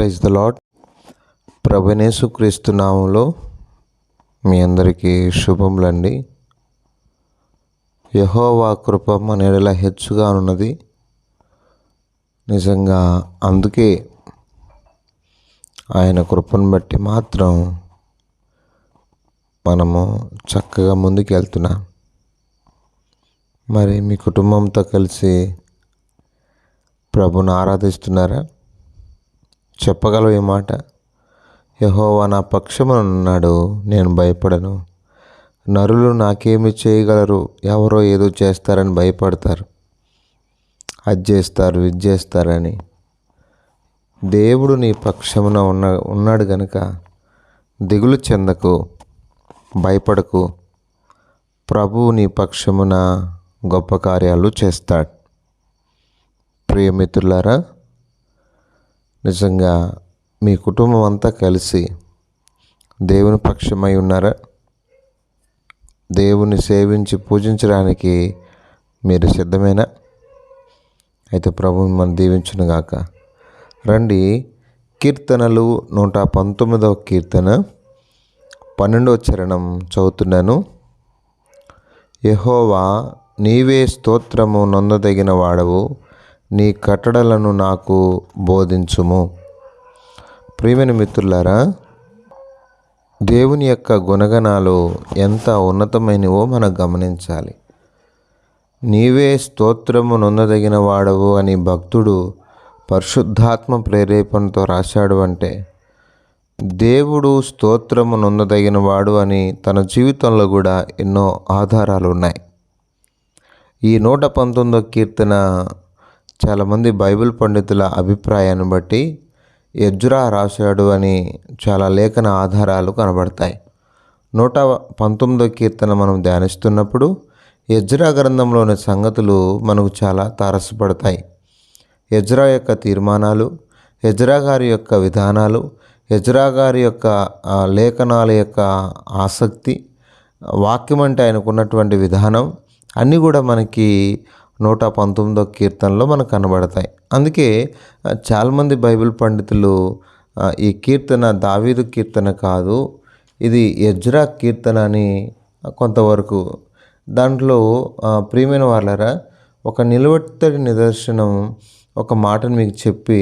Praise the Lord ప్రభనేసు క్రీస్తునామంలో మీ అందరికీ శుభములండి. యహోవా కృప మన ఎడల హెచ్చుగా ఉన్నది. నిజంగా అందుకే ఆయన కృపను బట్టి మాత్రం మనము చక్కగా ముందుకు వెళ్తున్నాం. మరి మీ కుటుంబంతో కలిసి ప్రభుని ఆరాధిస్తున్నారా? చెప్పగలవు ఈ మాట. యహోవా నా పక్షమునున్నాడు నేను భయపడను. నరులు నాకేమి చేయగలరు? ఎవరో ఏదో చేస్తారని భయపడతారు. అది చేస్తారు ఇది చేస్తారని దేవుడు నీ పక్షమున ఉన్న ఉన్నాడు గనుక దిగులు చెందకు భయపడకు. ప్రభువు నీ పక్షమున గొప్ప కార్యాలు చేస్తాడు. ప్రియమిత్రులారా నిజంగా మీ కుటుంబం అంతా కలిసి దేవుని పక్షమై ఉన్నారా? దేవుని సేవించి పూజించడానికి మీరు సిద్ధమేనా? అయితే ప్రభు మిమ్మల్ని దీవించును గాక. రండి కీర్తనలు నూట పంతొమ్మిదవ కీర్తన పన్నెండవ చరణం చదువుతున్నాను. యహోవా నీవే స్తోత్రము నొందదగిన వాడవు. నీ కట్టడలను నాకు బోధించుము. ప్రియమైన మిత్రులారా దేవుని యొక్క గుణగణాలు ఎంత ఉన్నతమైనవో మనం గమనించాలి. నీవే స్తోత్రము నొందదగిన వాడవు అని భక్తుడు పరిశుద్ధాత్మ ప్రేరేపణతో రాశాడు అంటే దేవుడు స్తోత్రము నొందదగిన వాడు అని తన జీవితంలో కూడా ఎన్నో ఆధారాలు ఉన్నాయి ఈ నూట పంతొమ్మిదో కీర్తన చాలామంది బైబిల్ పండితుల అభిప్రాయాన్ని బట్టి ఎజ్రా రాశాడు అని చాలా లేఖన ఆధారాలు కనబడతాయి. నూట పంతొమ్మిదో కీర్తన మనం ధ్యానిస్తున్నప్పుడు ఎజ్రా గ్రంథంలోని సంగతులు మనకు చాలా తారసపడతాయి. ఎజ్రా యొక్క తీర్మానాలు ఎజ్రా గారి యొక్క విధానాలు ఎజ్రా గారి యొక్క లేఖనాల యొక్క ఆసక్తి వాక్యం అంటే ఆయనకున్నటువంటి విధానం అన్నీ కూడా మనకి నూట పంతొమ్మిదో కీర్తనలో మనకు కనబడతాయి. అందుకే చాలామంది బైబిల్ పండితులు ఈ కీర్తన దావీదు కీర్తన కాదు ఇది యజ్రా కీర్తన అని కొంతవరకు దాంట్లో ప్రియమైన వాళ్ళరా ఒక నిలబెట్టడి నిదర్శనం ఒక మాటను మీకు చెప్పి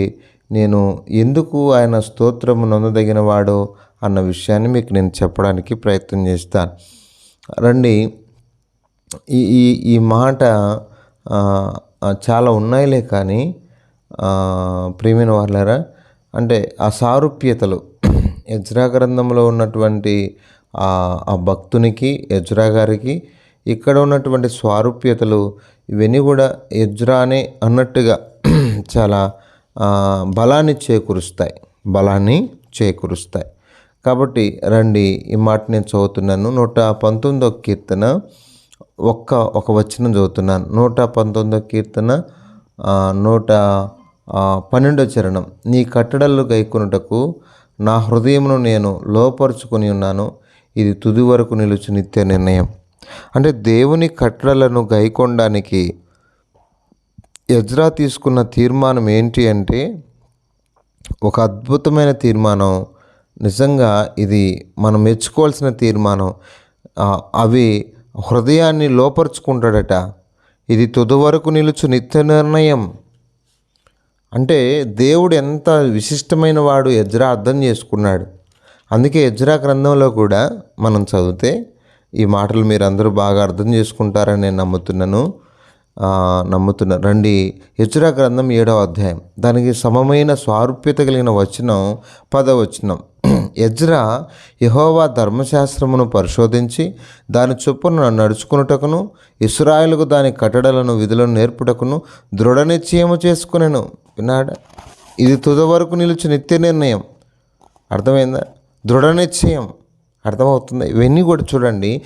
నేను ఎందుకు ఆయన స్తోత్రము నొందదగిన వాడో అన్న విషయాన్ని మీకు నేను చెప్పడానికి ప్రయత్నం చేస్తాను. రండి ఈ ఈ ఈ మాట చాలా ఉన్నాయిలే కానీ ప్రియమైన వాళ్ళారా అంటే ఆ సారూప్యతలు యజ్రా గ్రంథంలో ఉన్నటువంటి ఆ భక్తునికి యజ్రా గారికి ఇక్కడ ఉన్నటువంటి స్వారూప్యతలు ఇవన్నీ కూడా యజ్రానే అన్నట్టుగా చాలా బలాన్ని చేకూరుస్తాయి బలాన్ని చేకూరుస్తాయి. కాబట్టి రండి ఈ మాట నేను చదువుతున్నాను. నూట పంతొమ్మిదో కీర్తన. ఒక్క ఒక వచనం చదువుతున్నాను నూట పంతొమ్మిదో కీర్తన నూట పన్నెండో చరణం. నీ కట్టడలు గైకొనుటకు నా హృదయమును నేను లోపరుచుకొని ఉన్నాను. ఇది తుది వరకు నిలుచు నిత్య నిర్ణయం. అంటే దేవుని కట్టడలను గైకొనడానికి యజ్రా తీసుకున్న తీర్మానం ఏంటి అంటే ఒక అద్భుతమైన తీర్మానం. నిజంగా ఇది మనం మెచ్చుకోవాల్సిన తీర్మానం. అవి హృదయాన్ని లోపరుచుకుంటాడట. ఇది తుది వరకు నిలుచు నిత్య నిర్ణయం. అంటే దేవుడు ఎంత విశిష్టమైన వాడు ఎజ్రా అర్థం చేసుకున్నాడు. అందుకే ఎజ్రా గ్రంథంలో కూడా మనం చదివితే ఈ మాటలు మీరు అందరూ బాగా అర్థం చేసుకుంటారని నేను నమ్ముతున్నాను నమ్ముతున్నా రండి. యచురా గ్రంథం ఏడవ అధ్యాయం. దానికి సమమైన స్వారూప్యత కలిగిన వచనం పదవచనం. యజ్రా యహోవా ధర్మశాస్త్రమును పరిశోధించి దాని చొప్పున నడుచుకున్నటకును ఇస్రాయలకు దాని కట్టడలను విధులను నేర్పుటకును దృఢ నిశ్చయము చేసుకునేను. విన్నాడా? ఇది తుద వరకు నిలిచి నిత్య నిర్ణయం. అర్థమైందా? దృఢ నిశ్చయం. అర్థమవుతుంది. ఇవన్నీ కూడా చూడండి.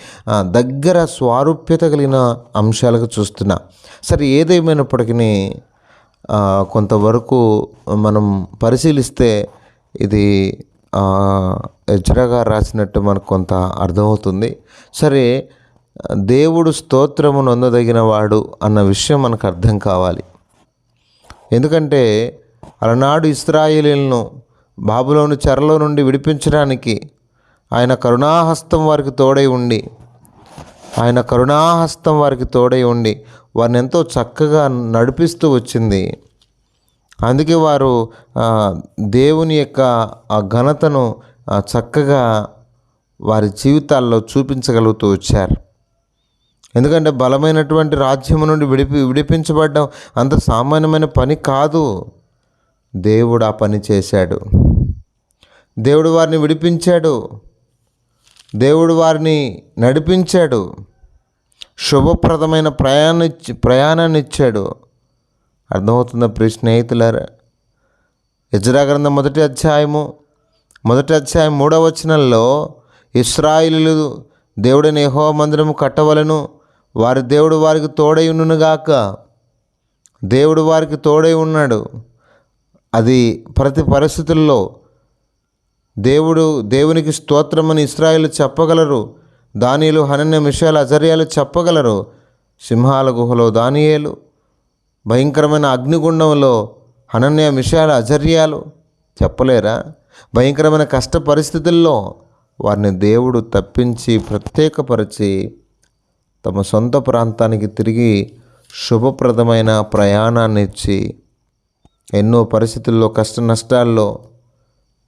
దగ్గర స్వారూప్యత కలిగిన అంశాలకు చూస్తున్నా. సరే ఏదేమైనప్పటికీ కొంతవరకు మనం పరిశీలిస్తే ఇది ఎజ్రగా రాసినట్టు మనకు కొంత అర్థమవుతుంది. సరే దేవుడు స్తోత్రము నొందదగిన వాడు అన్న విషయం మనకు అర్థం కావాలి. ఎందుకంటే అలనాడు ఇస్రాయిలీలను బాబులోని చెరలో నుండి విడిపించడానికి ఆయన కరుణాహస్తం వారికి తోడై ఉండి ఆయన కరుణాహస్తం వారికి తోడై ఉండి వారిని ఎంతో చక్కగా నడిపిస్తూ వచ్చింది. అందుకే వారు దేవుని యొక్క ఆ ఘనతను చక్కగా వారి జీవితాల్లో చూపించగలుగుతూ వచ్చారు. ఎందుకంటే బలమైనటువంటి రాజ్యం నుండి విడిపి విడిపించబడ్డం అంత సామాన్యమైన పని కాదు. దేవుడు ఆ పని చేశాడు. దేవుడు వారిని విడిపించాడు. దేవుడు వారిని నడిపించాడు. శుభప్రదమైన ప్రయాణ ప్రయాణాన్ని ఇచ్చాడు. అర్థమవుతుందా ప్రియ స్నేహితులారా యజ్రా గ్రంథం మొదటి అధ్యాయము మొదటి అధ్యాయం మూడవ వచనంలో ఇస్రాయిలు దేవుడైన యహో మందిరము కట్టవలను వారి దేవుడు వారికి తోడై ఉండునుగాక దేవుడు వారికి తోడై ఉన్నాడు. అది ప్రతి పరిస్థితుల్లో దేవుడు దేవునికి స్తోత్రమని ఇస్రాయిలు చెప్పగలరు. దానిలు హనన్య మిషాలు అజర్యాలు చెప్పగలరు. సింహాల గుహలో దానియేలు భయంకరమైన అగ్నిగుండంలో అనన్య విషయాలు అజర్యాలు చెప్పలేరా? భయంకరమైన కష్ట పరిస్థితుల్లో వారిని దేవుడు తప్పించి ప్రత్యేకపరిచి తమ సొంత ప్రాంతానికి తిరిగి శుభప్రదమైన ప్రయాణాన్ని ఇచ్చి ఎన్నో పరిస్థితుల్లో కష్ట నష్టాల్లో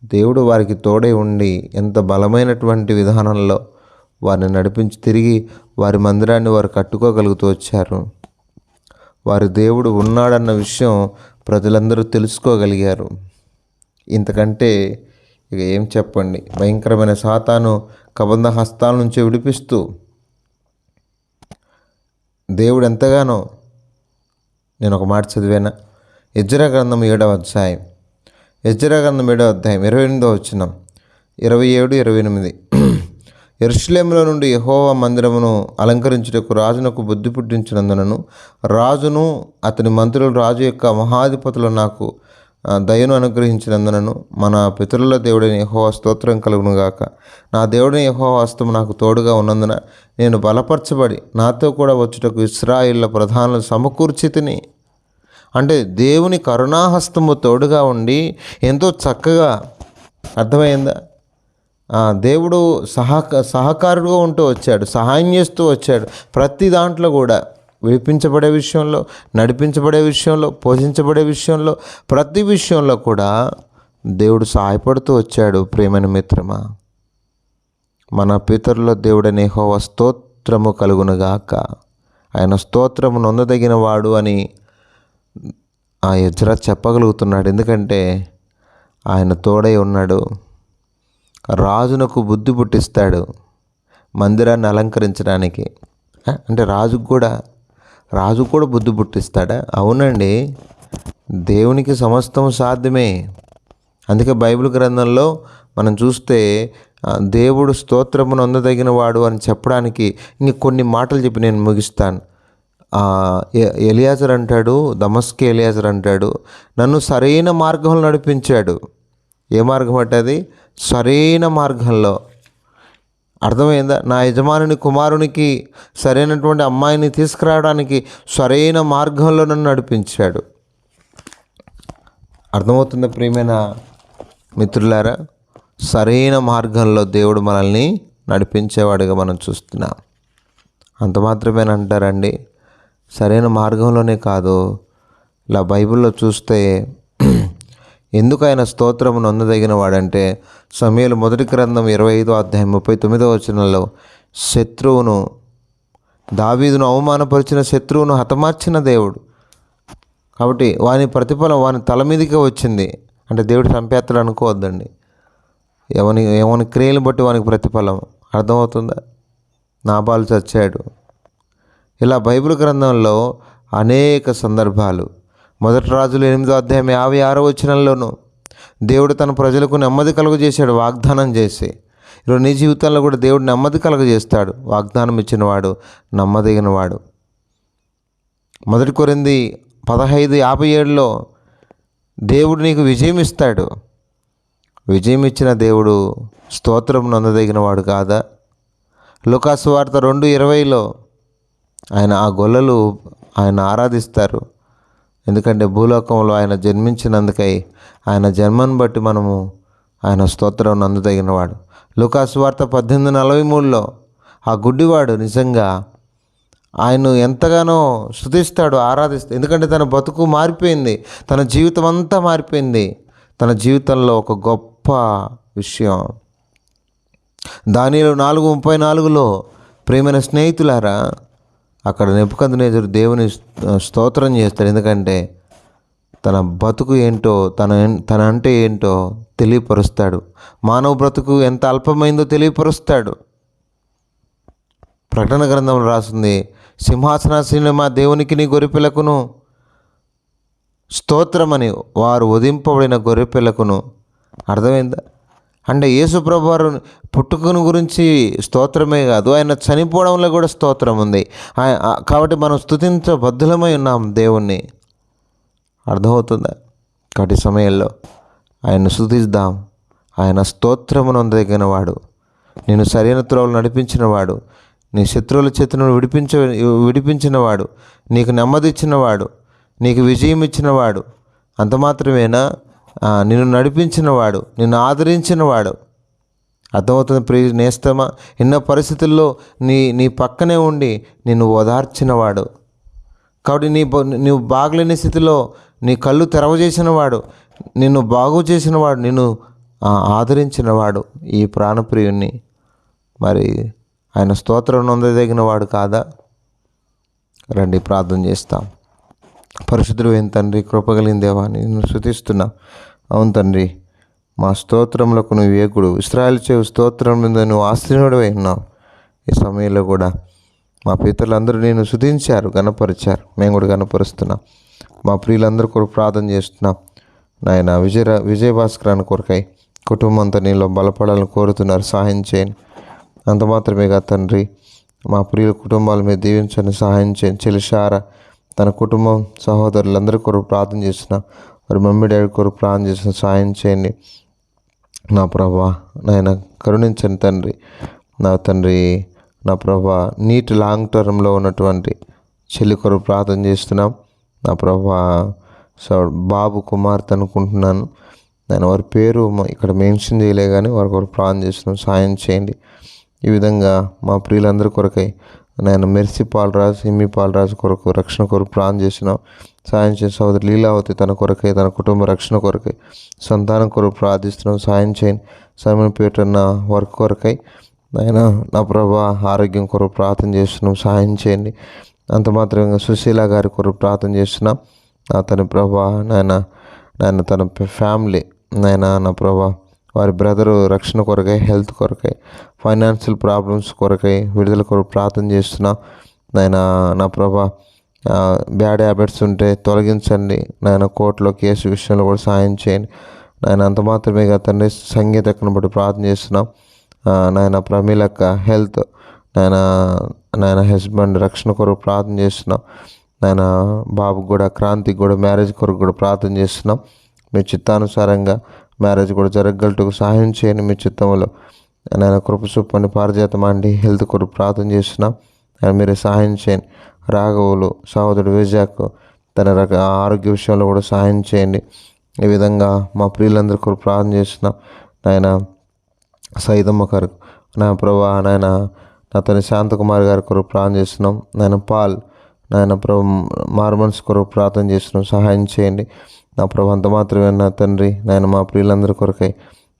దేవుడు వారికి తోడై ఉండి ఎంత బలమైనటువంటి విధానంలో వారిని నడిపించి తిరిగి వారి మందిరాన్ని వారు కట్టుకోగలుగుతూ వచ్చారు. వారి దేవుడు ఉన్నాడన్న విషయం ప్రజలందరూ తెలుసుకోగలిగారు. ఇంతకంటే ఇక ఏం చెప్పండి? భయంకరమైన సాతాను కబంధ హస్తాల నుంచి విడిపిస్తూ దేవుడు ఎంతగానో నేను ఒక మాట చదివానా. యజ్రా గ్రంథం ఏడవ అధ్యాయం. యజ్రా గ్రంథం ఏడవ అధ్యాయం ఇరవై ఎనిమిదో వచ్చిన ఇరవై ఏడు ఇరవై ఎనిమిది. ఎరుషులేములో నుండి యహోవా మందిరమును అలంకరించుటకు రాజునకు బుద్ధి పుట్టించినందునను రాజును అతని మంత్రులు రాజు యొక్క మహాధిపతులు నాకు దయను అనుగ్రహించినందునను మన పితరుల దేవుడైన యహోవా స్తోత్రం కలుగునుగాక. నా దేవుడైన యహోవా హస్తము నాకు తోడుగా ఉన్నందున నేను బలపరచబడి నాతో కూడా వచ్చుటకు ఇస్రాయిల్ల ప్రధానులు సమకూర్చితిని. అంటే దేవుని కరుణాహస్తము తోడుగా ఉండి ఎంతో చక్కగా అర్థమైందా? దేవుడు సహక సహకారుడుగా ఉంటూ వచ్చాడు సహాయం చేస్తూ వచ్చాడు. ప్రతి దాంట్లో కూడా విడిపించబడే విషయంలో నడిపించబడే విషయంలో పోషించబడే విషయంలో ప్రతి విషయంలో కూడా దేవుడు సహాయపడుతూ వచ్చాడు ప్రేమని మిత్రమా. మన పితరుల దేవుడనే హోవ స్తోత్రము కలుగునుగాక. ఆయన స్తోత్రము నొందదగిన వాడు అని ఆ యజ్రా చెప్పగలుగుతున్నాడు. ఎందుకంటే ఆయన తోడై ఉన్నాడు. రాజునకు బుద్ధి పుట్టిస్తాడు మందిరాన్ని అలంకరించడానికి. అంటే రాజుకు కూడా రాజు కూడా బుద్ధి పుట్టిస్తాడా? అవునండి. దేవునికి సమస్తం సాధ్యమే. అందుకే బైబిల్ గ్రంథంలో మనం చూస్తే దేవుడు స్తోత్రమును అందదగిన వాడు అని చెప్పడానికి ఇంక కొన్ని మాటలు చెప్పి నేను ముగిస్తాను. ఎ- ఎలియాజర్ అంటాడు దమస్కి ఎలియాజర్ అంటాడు నన్ను సరైన మార్గంలో నడిపించాడు. ఏ మార్గం అంటే అది? సరైన మార్గంలో. అర్థమైందా? నా యజమానుని కుమారునికి సరైనటువంటి అమ్మాయిని తీసుకురావడానికి సరైన మార్గంలో నన్ను నడిపించాడు. అర్థమవుతుంది ప్రియమైన మిత్రులారా? సరైన మార్గంలో దేవుడు మనల్ని నడిపించేవాడిగా మనం చూస్తున్నాం. అంత మాత్రమే అంటారండి? సరైన మార్గంలోనే కాదు. ఇలా బైబిల్లో చూస్తే ఎందుకు ఆయన స్తోత్రము నొందదగిన వాడంటే సమయలు మొదటి గ్రంథం ఇరవై ఐదో అధ్యాయం ముప్పై తొమ్మిదో వచనంలో శత్రువును దావీదును అవమానపరిచిన శత్రువును హతమార్చిన దేవుడు. కాబట్టి వాని ప్రతిఫలం వాని తల మీదకే వచ్చింది. అంటే దేవుడు చంపేస్తాడు అనుకోవద్దండి. ఎవని ఎవని క్రియలు బట్టి వానికి ప్రతిఫలం. అర్థమవుతుందా? నాబాలు చచ్చాడు. ఇలా బైబిల్ గ్రంథంలో అనేక సందర్భాలు. మొదటి రాజులు ఎనిమిదో అధ్యాయం యాభై ఆరో వచనంలోనూ దేవుడు తన ప్రజలకు నెమ్మది కలుగజేశాడు వాగ్దానం చేసి. ఈరోజు నీ జీవితంలో కూడా దేవుడు నెమ్మది కలుగజేస్తాడు వాగ్దానం ఇచ్చినవాడు నమ్మదగినవాడు. మొదటి కొరింది పదహైదు యాభై ఏడులో దేవుడు నీకు విజయం ఇస్తాడు. విజయం ఇచ్చిన దేవుడు స్తోత్రం నందదగినవాడు కాదా? లుకాసు వార్త రెండు ఇరవైలో ఆయన ఆ గొల్లలు ఆయన ఆరాధిస్తారు. ఎందుకంటే భూలోకంలో ఆయన జన్మించినందుకై ఆయన జన్మను బట్టి మనము ఆయన స్తోత్రం నందదగినవాడు. లుకాసు వార్త పద్దెనిమిది నలభై మూడులో ఆ గుడ్డివాడు నిజంగా ఆయన ఎంతగానో శృతిస్తాడు ఆరాధిస్తాడు ఎందుకంటే తన బతుకు మారిపోయింది తన జీవితం అంతా మారిపోయింది తన జీవితంలో ఒక గొప్ప విషయం. దానిలో నాలుగు ముప్పై నాలుగులో ప్రేమైన స్నేహితులారా అక్కడ నెప్పుకందునేదురు దేవుని స్తోత్రం చేస్తాడు ఎందుకంటే తన బతుకు ఏంటో తన తన అంటే ఏంటో తెలియపరుస్తాడు. మానవ బ్రతుకు ఎంత అల్పమైందో తెలియపరుస్తాడు. ప్రకటన గ్రంథంలో రాసింది సింహాసన మా దేవునికి నీ గొర్రెపిల్లకును స్తోత్రమని వారు వధింపబడిన గొర్రెపిల్లకును. అర్థమైందా? అంటే యేసుప్రభు వారు పుట్టుకను గురించి స్తోత్రమే కాదు ఆయన చనిపోవడంలో కూడా స్తోత్రం ఉంది. ఆయ- కాబట్టి మనం స్థుతించబద్ధులమై ఉన్నాం దేవుణ్ణి. అర్థమవుతుందా? కటి సమయంలో ఆయన స్థుతిద్దాం ఆయన స్తోత్రమును అందగిన వాడు. నేను సరైన త్రోవలు నడిపించిన వాడు. నీ శత్రువుల చేతులను విడిపించ విడిపించినవాడు నీకు నెమ్మది ఇచ్చినవాడు నీకు విజయం ఇచ్చినవాడు అంత మాత్రమేనా? నిన్ను నడిపించినవాడు నిన్ను ఆదరించినవాడు. అర్థమవుతుంది ప్రియ నేస్తమా? ఎన్నో పరిస్థితుల్లో నీ నీ పక్కనే ఉండి నిన్ను ఓదార్చినవాడు. కాబట్టి నీ నువ్వు బాగలేని స్థితిలో నీ కళ్ళు తెరవజేసినవాడు నిన్ను బాగు చేసినవాడు నిన్ను ఆదరించినవాడు ఈ ప్రాణప్రియుణ్ణి. మరి ఆయన స్తోత్రం నొందదగిన వాడు కాదా? రండి ప్రార్థన చేస్తాం. పరిశుద్ధుడు ఏం తండ్రి కృపగలిగిన దేవా నిన్ను శృతిస్తున్నా అవును తండ్రి మా స్తోత్రములకు నువ్వు ఏకుడు. ఇస్రాయల్ చెవు స్తోత్రం మీద నువ్వు ఆశ్రయుడవై ఉన్నావు. ఈ సమయంలో కూడా మా పితరులందరూ నేను శుతించారు గణపరిచారు. మేము కూడా గణపరుస్తున్నాం. మా ప్రియులందరూ కూడా ప్రార్థన చేస్తున్నాం. నాయన విజయ విజయభాస్కరాన్ని కొరకై కుటుంబంతో నీలో బలపడాలని కోరుతున్నారు. సహాయం చేయండి. అంత మాత్రమే కాదు తండ్రి మా ప్రియుల కుటుంబాల మీద దీవించండి సహాయం చేయండి. చెలిషార తన కుటుంబం సహోదరులందరి కొరకు ప్రార్థన చేసిన వారి మమ్మీ డాడీ కొరకు ప్రార్థన చేసిన సాయం చేయండి. నా ప్రభా నాయన కరుణించండి తండ్రి. నా తండ్రి నా ప్రభా నీట్ లాంగ్ టర్మ్లో ఉన్నటువంటి చెల్లి కొరకు ప్రార్థన చేస్తున్నాం. నా ప్రభా సో బాబు కుమార్తె అనుకుంటున్నాను. నేను వారి పేరు ఇక్కడ మెన్షన్ చేయలే కానీ వారి కొరకు ప్రార్థన చేస్తున్నాం. సాయం చేయండి. ఈ విధంగా మా ప్రియులందరి కొరకై నేను మెర్సి పాలరాజు హిమ్మి పాలరాజు కొరకు రక్షణ కొరకు ప్రాణం చేసినాం సాయం చేసిన సోదరి లీలావతి తన కొరకై తన కుటుంబ రక్షణ కొరకై సంతానం కొరకు ప్రార్థిస్తున్నాం. సాయం చేయండి సమయం పేరున్న వర్క్ కొరకై ఆయన నా ప్రభా ఆరోగ్యం కొరకు ప్రార్థన చేస్తున్నాం. సాయం చేయండి. అంత మాత్రమే సుశీల గారి కొరకు ప్రార్థన చేస్తున్నాం. నా తన ప్రభా నాయన నాయన తన ఫ్యామిలీ నాయన నా ప్రభా వారి బ్రదరు రక్షణ కొరకై హెల్త్ కొరకై ఫైనాన్షియల్ ప్రాబ్లమ్స్ కొరకై విడుదల కొరకు ప్రార్థన చేస్తున్నా. నాయన నా ప్రభా బ్యాడ్ హ్యాబిట్స్ ఉంటే తొలగించండి. నాయన కోర్టులో కేసు విషయంలో కూడా సాయం చేయండి. నాయన అంత మాత్రమే కాదు తండ్రి సంగీతకుని బట్టి ప్రార్థన చేస్తున్నాం. నాయన ప్రమీలక్క హెల్త్ నాయన నాయన హస్బెండ్ రక్షణ కొరకు ప్రార్థన చేస్తున్నాం. నాయన బాబుకి కూడా క్రాంతికి కూడా మ్యారేజ్ కొరకు కూడా ప్రార్థన చేస్తున్నాం. మీ చిత్తానుసారంగా మ్యారేజ్ కూడా జరగగలటకు సహాయం చేయండి మీ చిత్తంలో. నేను కృప చూపండి పారిజాతమండి హెల్త్ కొరకు ప్రార్థన చేస్తున్నాం. ఆయన మీరే సహాయం చేయండి. రాఘవులు సహోదరుడు విజాక్ తన రక ఆరోగ్య విషయంలో కూడా సహాయం చేయండి. ఈ విధంగా మా ప్రియులందరి కొరకు ప్రార్థన చేస్తున్నాం. నాయన సైదమ్మ గారు నా ప్రభా నాయన నా తన శాంతకుమార్ గారి కొరకు ప్రార్థన చేస్తున్నాం. నాయన పాల్ నాయన ప్రభు మార్మన్స్ కొరకు ప్రార్థన చేస్తున్నాం. సహాయం చేయండి. నా ప్రభు అంత మాత్రమే నా తండ్రి. నాయన మా ప్రియులందరి కొరకై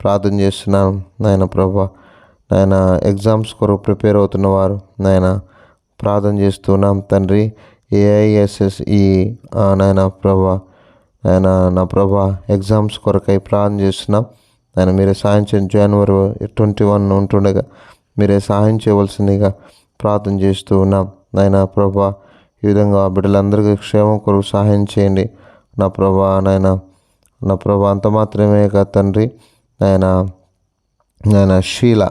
ప్రార్థన చేస్తున్నాను. నాయన ప్రభా నాయన ఎగ్జామ్స్ కొరకు ప్రిపేర్ అవుతున్న వారు నాయన ప్రార్థన చేస్తున్నాం తండ్రి. ఏఐఎస్ఎస్ ఈ నాయన ప్రభా ఆయన నా ప్రభా ఎగ్జామ్స్ కొరకై ప్రార్థన చేస్తున్నాం. ఆయన మీరే సాయం చేయండి. జనవరి ట్వంటీ వన్ ఉంటుండగా మీరే సహాయం చేయవలసిందిగా ప్రార్థన చేస్తూ ఉన్నాం నాయన ప్రభా ఈ విధంగా బిడ్డలందరికీ క్షేమం కొరకు సహాయం చేయండి. నా ప్రభా నాయన నా ప్రభా అంత మాత్రమే కాదు తండ్రి నాయన నాయన షీల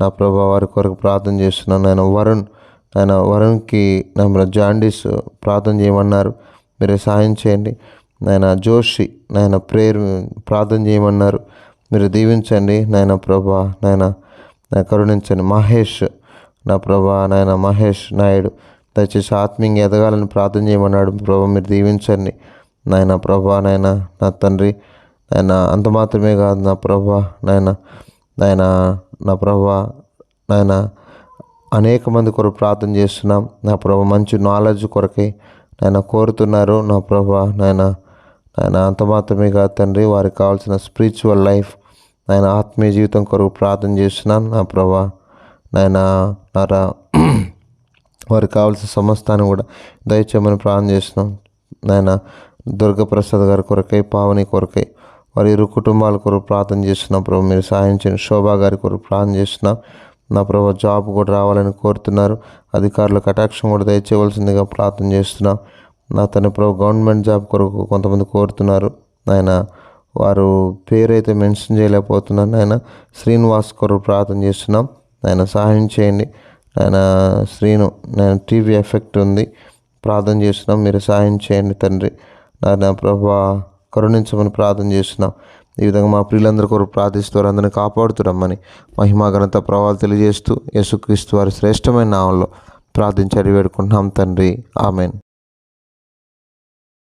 నా ప్రభా వారి కొరకు ప్రార్థన చేస్తున్నాను నాయన వరుణ్ నాయన వరుణ్కి నా జాండీస్ ప్రార్థన చేయమన్నారు మీరే సహాయం చేయండి నాయన జోషి నాయన ప్రేయర్ ప్రార్థన చేయమన్నారు మీరు దీవించండి నాయన ప్రభా నాయన నా కరుణించండి మహేష్ నా ప్రభా నాయన మహేష్ నాయుడు దయచేసి ఆత్మీయంగా ఎదగాలని ప్రార్థన చేయమన్నాడు ప్రభా మీరు దీవించండి నాయన ప్రభా నాయన నా తండ్రి నాయన అంత మాత్రమే కాదు నా ప్రభా నాయన నాయన నా ప్రభా నాయన అనేక మంది కొరకు ప్రార్థన చేస్తున్నాం. నా ప్రభా మంచి నాలెడ్జ్ కొరకై నాయన కోరుతున్నారు. నా ప్రభా నాయన నాయన అంత మాత్రమే కాదు తండ్రి వారికి కావాల్సిన స్పిరిచువల్ లైఫ్ నాయన ఆత్మీయ జీవితం కొరకు ప్రార్థన చేస్తున్నాను నా ప్రభా నాయన నారా వారికి కావాల్సిన సమస్తాన్ని కూడా దయచేయమని ప్రార్థన చేస్తున్నాం. నాయన దుర్గప్రసాద్ గారి కొరకై పావని కొరకై వారి ఇరు కుటుంబాల కొరకు ప్రార్థన చేస్తున్నాం ప్రభు. మీరు సహాయం చేయండి. శోభా గారి కొరకు ప్రార్థన చేస్తున్నాం. నా ప్రభు జాబ్ కూడా రావాలని కోరుతున్నారు. అధికారుల కటాక్షం కూడా దయచేయవలసిందిగా ప్రార్థన చేస్తున్నాం. నా తన ప్రభు గవర్నమెంట్ జాబ్ కొరకు కొంతమంది కోరుతున్నారు. ఆయన వారు పేరైతే మెన్షన్ చేయలేకపోతున్నాను నాయన శ్రీనివాస్ కొరకు ప్రార్థన చేస్తున్నాం. ఆయన సహాయం చేయండి. ఆయన శ్రీను నేను టీవీ ఎఫెక్ట్ ఉంది. ప్రార్థన చేస్తున్నాం. మీరు సహాయం చేయండి తండ్రి. నాయన ప్రభా కరుణించమని ప్రార్థన చేస్తున్నాం. ఈ విధంగా మా ప్రియులందరి కొరకు ప్రార్థిస్తూ అందరిని కాపాడుతురమ్మని మహిమా ఘనత ప్రభావాలు తెలియజేస్తూ యేసుక్రీస్తు వారి శ్రేష్టమైన నామంలో ప్రార్థించి వేడుకుంటున్నాం తండ్రి. ఆమెన్.